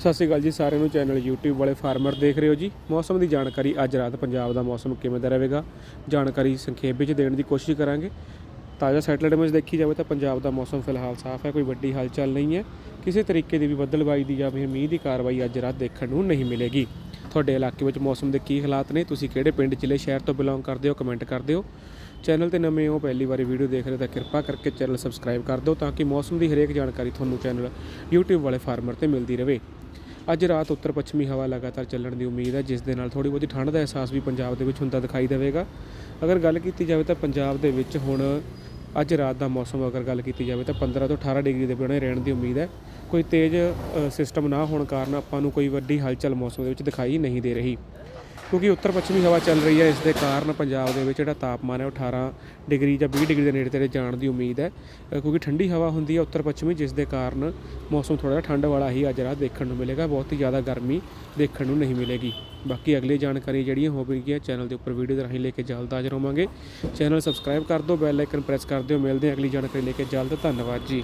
ਸਤਿ ਸ਼੍ਰੀ ਅਕਾਲ ਜੀ ਸਾਰਿਆਂ ਨੂੰ ਚੈਨਲ YouTube ਵਾਲੇ ਫਾਰਮਰ ਦੇਖ ਰਹੇ ਹੋ ਜੀ। ਮੌਸਮ ਦੀ ਜਾਣਕਾਰੀ ਅੱਜ ਰਾਤ ਪੰਜਾਬ ਦਾ ਮੌਸਮ ਕਿਵੇਂ ਦਾ ਰਹੇਗਾ, ਜਾਣਕਾਰੀ ਸੰਖੇਪ ਵਿੱਚ ਦੇਣ ਦੀ ਕੋਸ਼ਿਸ਼ ਕਰਾਂਗੇ। ਤਾਜ਼ਾ ਸੈਟਲਾਈਟ ਇਮੇਜ ਦੇਖੀ ਜਾਵੇ ਤਾਂ ਪੰਜਾਬ ਦਾ ਮੌਸਮ ਫਿਲਹਾਲ ਸਾਫ਼ ਹੈ, ਕੋਈ ਵੱਡੀ ਹਲਚਲ ਨਹੀਂ ਹੈ। ਕਿਸੇ ਤਰੀਕੇ ਦੀ ਵੀ ਬੱਦਲਬਾਈ ਦੀ ਜਾਂ ਫਿਰ ਮੀਂਹ ਦੀ ਕਾਰਵਾਈ ਅੱਜ ਰਾਤ ਦੇਖਣ ਨੂੰ ਨਹੀਂ ਮਿਲੇਗੀ। ਤੁਹਾਡੇ ਇਲਾਕੇ ਵਿੱਚ ਮੌਸਮ ਦੇ ਕੀ ਹਾਲਾਤ ਨੇ, ਤੁਸੀਂ ਕਿਹੜੇ ਪਿੰਡ, ਜ਼ਿਲ੍ਹੇ, ਸ਼ਹਿਰ ਤੋਂ ਬਿਲੋਂਗ ਕਰਦੇ ਹੋ ਕਮੈਂਟ ਕਰ ਦਿਓ। ਚੈਨਲ ਤੇ ਨਵੇਂ ਹੋ, ਪਹਿਲੀ ਵਾਰੀ ਵੀਡੀਓ ਦੇਖ ਰਹੇ ਤਾਂ ਕਿਰਪਾ ਕਰਕੇ ਚੈਨਲ ਸਬਸਕ੍ਰਾਈਬ ਕਰ ਦਿਓ ਤਾਂ ਕਿ ਮੌਸਮ ਦੀ ਹਰੇਕ ਜਾਣਕਾਰੀ ਤੁਹਾਨੂੰ ਚੈਨਲ YouTube ਵਾਲੇ ਫਾਰਮਰ ਤੇ ਮਿਲਦੀ ਰਹੇ। ਅੱਜ ਰਾਤ ਉੱਤਰ ਪੱਛਮੀ ਹਵਾ ਲਗਾਤਾਰ ਚੱਲਣ ਦੀ ਉਮੀਦ ਹੈ, ਜਿਸ ਦੇ ਨਾਲ ਥੋੜੀ ਬਹੁਤੀ ਠੰਡ ਦਾ ਅਹਿਸਾਸ ਵੀ ਪੰਜਾਬ ਦੇ ਵਿੱਚ ਹੁੰਦਾ ਦਿਖਾਈ ਦੇਵੇਗਾ। ਅਗਰ ਗੱਲ ਕੀਤੀ ਜਾਵੇ ਤਾਂ ਪੰਜਾਬ ਦੇ ਵਿੱਚ ਹੁਣ ਅੱਜ ਰਾਤ ਦਾ ਮੌਸਮ ਅਗਰ ਗੱਲ ਕੀਤੀ ਜਾਵੇ ਤਾਂ 15 ਤੋਂ 18 ਡਿਗਰੀ ਦੇ ਬਣੇ ਰਹਿਣ ਦੀ ਉਮੀਦ ਹੈ। ਕੋਈ ਤੇਜ਼ ਸਿਸਟਮ ਨਾ ਹੋਣ ਕਾਰਨ ਆਪਾਂ ਨੂੰ ਕੋਈ ਵੱਡੀ ਹਲਚਲ ਮੌਸਮ ਦੇ ਵਿੱਚ ਦਿਖਾਈ ਨਹੀਂ ਦੇ ਰਹੀ। ਕਿਉਂਕਿ ਉੱਤਰ ਪੱਛਮੀ ਹਵਾ ਚੱਲ ਰਹੀ ਹੈ, ਇਸ ਦੇ ਕਾਰਨ ਪੰਜਾਬ ਦੇ ਵਿੱਚ ਜਿਹੜਾ ਤਾਪਮਾਨ ਹੈ ਉਹ 18 ਡਿਗਰੀ ਜਾਂ 20 ਡਿਗਰੀ ਦੇ ਨੇੜੇ ਤੇੜੇ ਜਾਣ ਦੀ ਉਮੀਦ ਹੈ। ਕਿਉਂਕਿ ਠੰਡੀ ਹਵਾ ਹੁੰਦੀ ਹੈ ਉੱਤਰ ਪੱਛਮੀ ਜਿਸ ਦੇ ਕਾਰਨ ਮੌਸਮ ਥੋੜਾ ਜਿਹਾ ਠੰਡ ਵਾਲਾ ਹੀ ਅੱਜ ਰਾਤ ਦੇਖਣ ਨੂੰ ਮਿਲੇਗਾ, ਬਹੁਤ ਹੀ ਜ਼ਿਆਦਾ ਗਰਮੀ ਦੇਖਣ ਨੂੰ ਨਹੀਂ ਮਿਲੇਗੀ। ਬਾਕੀ ਅਗਲੀ ਜਾਣਕਾਰੀ ਜਿਹੜੀਆਂ ਹੋਵੇਗੀਆਂ ਚੈਨਲ ਦੇ ਉੱਪਰ ਵੀਡੀਓ ਦੇ ਰਾਹੀਂ ਲੈ ਕੇ ਜਲਦ ਹਾਜ਼ਰ ਹੋਵਾਂਗੇ। ਚੈਨਲ ਸਬਸਕ੍ਰਾਈਬ ਕਰ ਦਿਓ, ਬੈਲ ਆਈਕਨ ਪ੍ਰੈਸ ਕਰ ਦਿਓ। ਮਿਲਦੇ ਹਾਂ ਅਗਲੀ ਜਾਣਕਾਰੀ ਲੈ ਕੇ ਜਲਦ। ਧੰਨਵਾਦ ਜੀ।